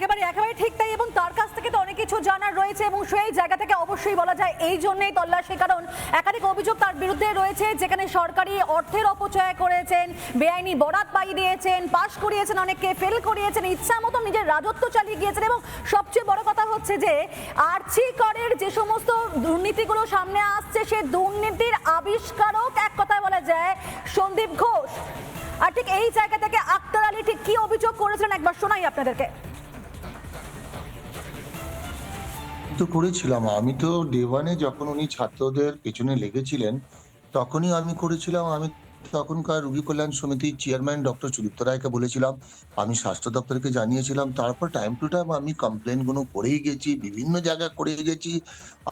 একেবারে একেবারে ঠিক তাই এবং তার কাছ থেকে তো অনেক কিছু জানার রয়েছে এবং সেই জায়গা থেকে অবশ্যই বলা যায় এই জন্যই তল্লাশি, কারণ একাধিক অভিযোগ তার বিরুদ্ধে রয়েছে, যেখানে সরকারি অর্থের অপচয় করেছেন, বেআইনি বরাত পাই দিয়েছেন, পাশ করিয়েছেন অনেককে, ফেল করিয়েছেন ইচ্ছা মতো নিজের রাজত্ব চালিয়ে গিয়েছেন এবং সবচেয়ে বড় কথা হচ্ছে যে আর্চি করের যে সমস্ত দুর্নীতিগুলো সামনে আসছে, সে দুর্নীতির আবিষ্কারক এক কথায় বলা যায় সন্দীপ ঘোষ। আর ঠিক এই জায়গা থেকে আক্তার আলী ঠিক কি অভিযোগ করেছিলেন একবার শোনাই আপনাদেরকে। তো করেছিলাম। আমি তো ডে ওয়ানে যখন উনি ছাত্রদের পেছনে লেগেছিলেন, তখনই আমি করেছিলাম। আমি তখনকার রুগী কল্যাণ সমিতির চেয়ারম্যান ডক্টর সুদীপ্ত রায়কে বলেছিলাম। আমি স্বাস্থ্য দপ্তরকে জানিয়েছিলাম। তারপর টাইম টু টাইম আমি কমপ্লেনগুলো করেই গেছি, বিভিন্ন জায়গায় করে গেছি।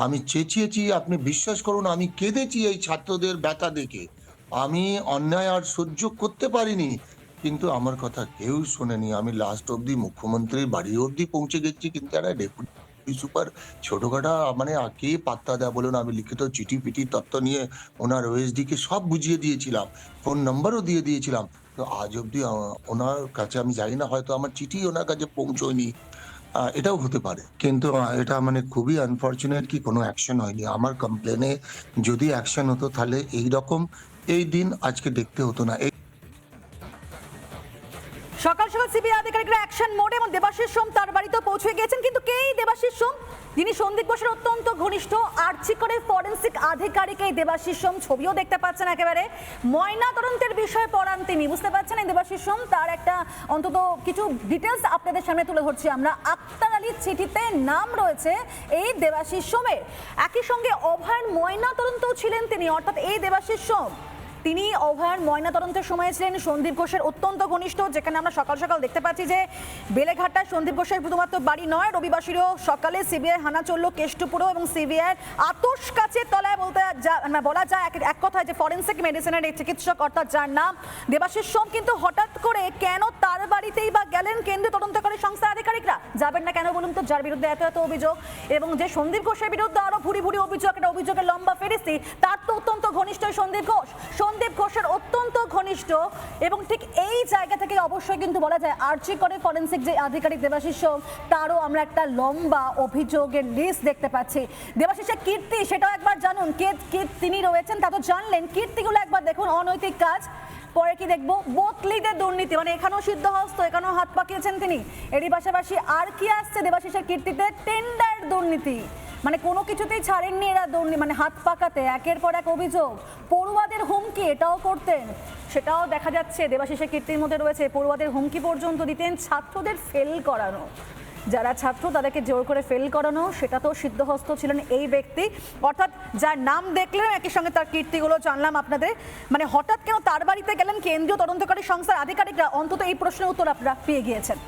আমি চেঁচিয়েছি, আপনি বিশ্বাস করুন, আমি কেঁদেছি এই ছাত্রদের ব্যথা দেখে। আমি অন্যায় আর সহ্য করতে পারিনি, কিন্তু আমার কথা কেউ শোনেনি। আমি লাস্ট অবধি মুখ্যমন্ত্রীর বাড়ি অবধি পৌঁছে গেছি, কিন্তু একটা ডেপুটি সুপার ছোটখাটা মানে কে পাত্তা দেয় বলুন আমি লিখিত চিঠি পিটি তত্ত্ব নিয়ে ওনার ওএসডি কে সব বুঝিয়ে দিয়েছিলাম ফোন নাম্বারও দিয়ে দিয়েছিলাম। তো আজ আহ, ওনার কাছে আমি জানি না হয়তো আমার চিঠি ওনার কাছে পৌঁছয়নি। এটাও হতে পারে। কিন্তু এটা মানে খুবই আনফর্চুনেট কি কোনো অ্যাকশন হয়নি। আমার কমপ্লেনে যদি অ্যাকশন হতো তাহলে এই রকম এই দিন আজকে দেখতে হতো না। সকাল সকাল সিবিআই আধিকারিকরা অ্যাকশন মোডে এবং দেবাশিস সোম তার বাড়িতে পৌঁছে গিয়েছেন। কিন্তু কে এই দেবাশিস সোম? যিনি সন্দীপ ঘোষের অত্যন্ত ঘনিষ্ঠ আর্চিকরের ফরেন্সিক আধিকারিক এই দেবাশিস সোম। ছবিও দেখতে পাচ্ছেন একেবারে। ময়না তদন্তের বিষয়ে পড়ান তিনি। বুঝতে পারছেন এই দেবাশিস সোম তার একটা অন্তত কিছু ডিটেলস আপনাদের সামনে তুলে ধরছি আমরা। আক্তার আলীর চিঠিতে নাম রয়েছে এই দেবাশিস সোমের। একই সঙ্গে অভয়ের ময়না তদন্তও ছিলেন তিনি। অর্থাৎ এই দেবাশিস সোম তিনি অভয়ার ময়না তদন্তের সময় ছিলেন। সন্দীপ ঘোষের অত্যন্ত ঘনিষ্ঠ, যেখানে আমরা সকাল সকাল দেখতে পাচ্ছি যে বেলেঘাটায় সন্দীপ ঘোষের শুধুমাত্র বাড়ি নয়, রবিবাসীরও সকালে সিবিআই হানা চলল কেষ্টপুরও এবং সিবিআই আতস কাছে তলায় বলতে মানে বলা যায় এক- কথায় যে ফরেন্সিক মেডিসিনের এই চিকিৎসক, অর্থাৎ যার নাম দেবাশিস সোম, কিন্তু হঠাৎ করে কেন তার বাড়িতেই বা গেলেন? কেন্দ্রীয় তদন্তকারী সংস্থার যার বিরুদ্ধে এত এত অভিযোগ এবং যে সন্দীপ ঘোষের বিরুদ্ধে আরও ভুরি ভুরি অভিযোগ, একটা অভিযোগের লম্বা ফেরিস্তি, তার তো অত্যন্ত ঘনিষ্ঠ সন্দীপ ঘোষ। সন্দীপ ঘোষের অত্যন্ত ঘনিষ্ঠ এবং ঠিক এই জায়গা থেকে অবশ্যই কিন্তু বলা যায় আর্চি করে ফরেন্সিক যে আধিকারিক দেবাশিস সোম, তারও আমরা একটা লম্বা অভিযোগের লিস্ট দেখতে পাচ্ছি। দেবাশিসের কীর্তি, সেটাও একবার জানুন, কে কে তিনি রয়েছেন তা তো জানলেন। কীর্তিগুলো একবার দেখুন, অনৈতিক কাজ। পরে কি দেখব? বোতলিতে দুর্নীতি মানে এখানেও সিদ্ধহস্ত এখানেও হাত পাকিয়েছেন তিনি। এরই পাশাপাশি আর কি আসছে দেবাশিসের কীর্তিতে? টেন্ডার দুর্নীতি। মানে কোনো কিছুতেই ছাড়েননি এরা দুর্নীতি মানে হাত পাকাতে, একের পর এক অভিযোগ। পড়ুয়াদের হুমকি এটাও করতেন। সেটাও দেখা যাচ্ছে, দেবাশিসের কীর্তির মধ্যে রয়েছে। পড়ুয়াদের হুমকি পর্যন্ত দিতেন ছাত্রদের ফেল করানো। যারা ছাত্র তাদেরকে জোর করে ফেল করানো সেটা তো সিদ্ধহস্ত ছিলেন এই ব্যক্তি। অর্থাৎ যার নাম দেখলেন একই সঙ্গে তার কীর্তিগুলো জানলাম আপনাদের। মানে হঠাৎ কেন তার বাড়িতে গেলেন কেন্দ্রীয় তদন্তকারী সংস্থার আধিকারিকরা? অন্তত এই প্রশ্নের উত্তর আপনারা পেয়ে গিয়েছেন।